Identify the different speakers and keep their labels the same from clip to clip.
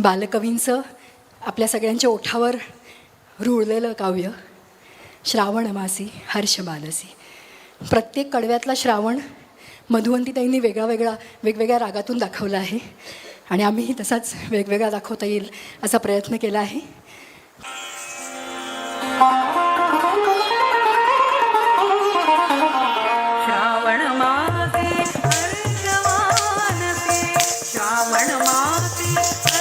Speaker 1: बालकवींचं आपल्या सगळ्यांच्या ओठावर रुळलेलं काव्य श्रावणमासी हर्ष बालसी. प्रत्येक कडव्यातला श्रावण मधुवंतीताईंनी वेगळा वेगळा वेगवेगळ्या रागातून दाखवला आहे. आणि आम्हीही तसाच वेगवेगळा दाखवता येईल असा प्रयत्न केला आहे.
Speaker 2: श्रावण श्रावण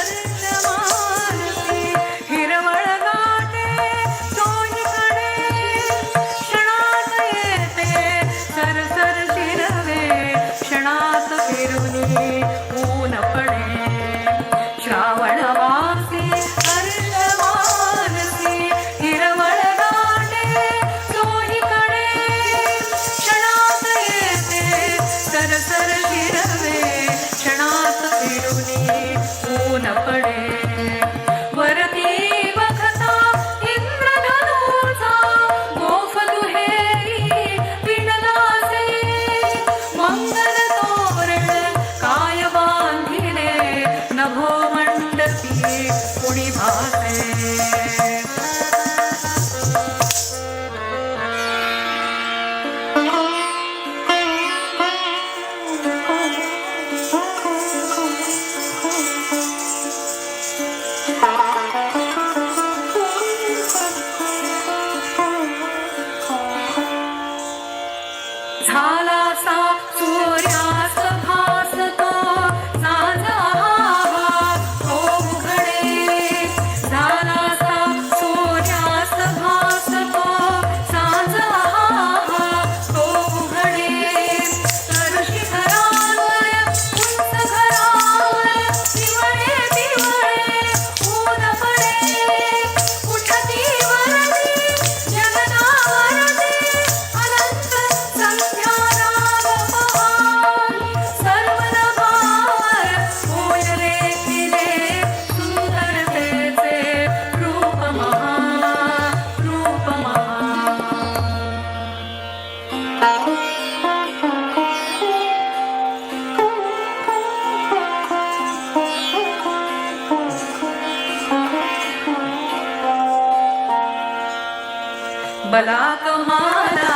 Speaker 2: बलाक माला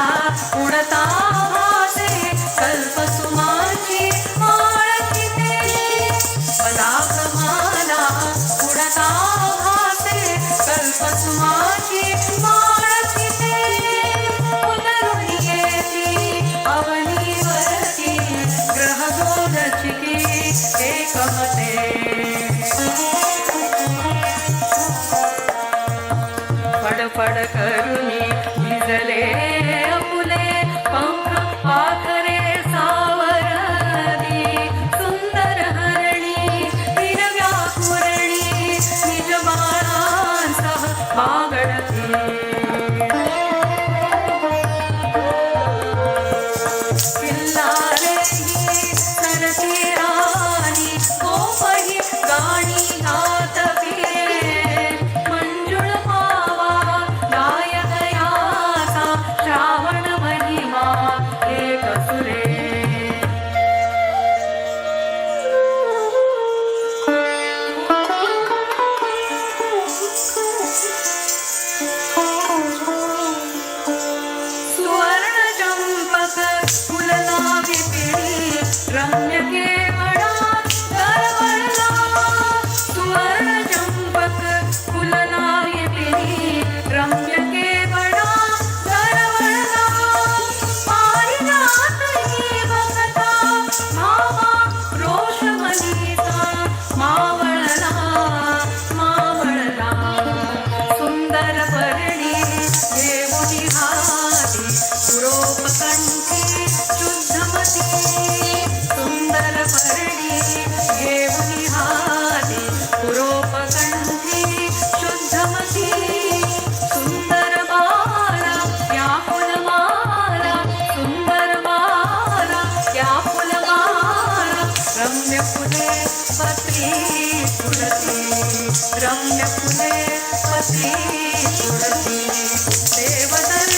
Speaker 2: उडता भासे कल्प सुमाची माला उडता भासे कल्प माळ Father तुले पती तुळशी देवता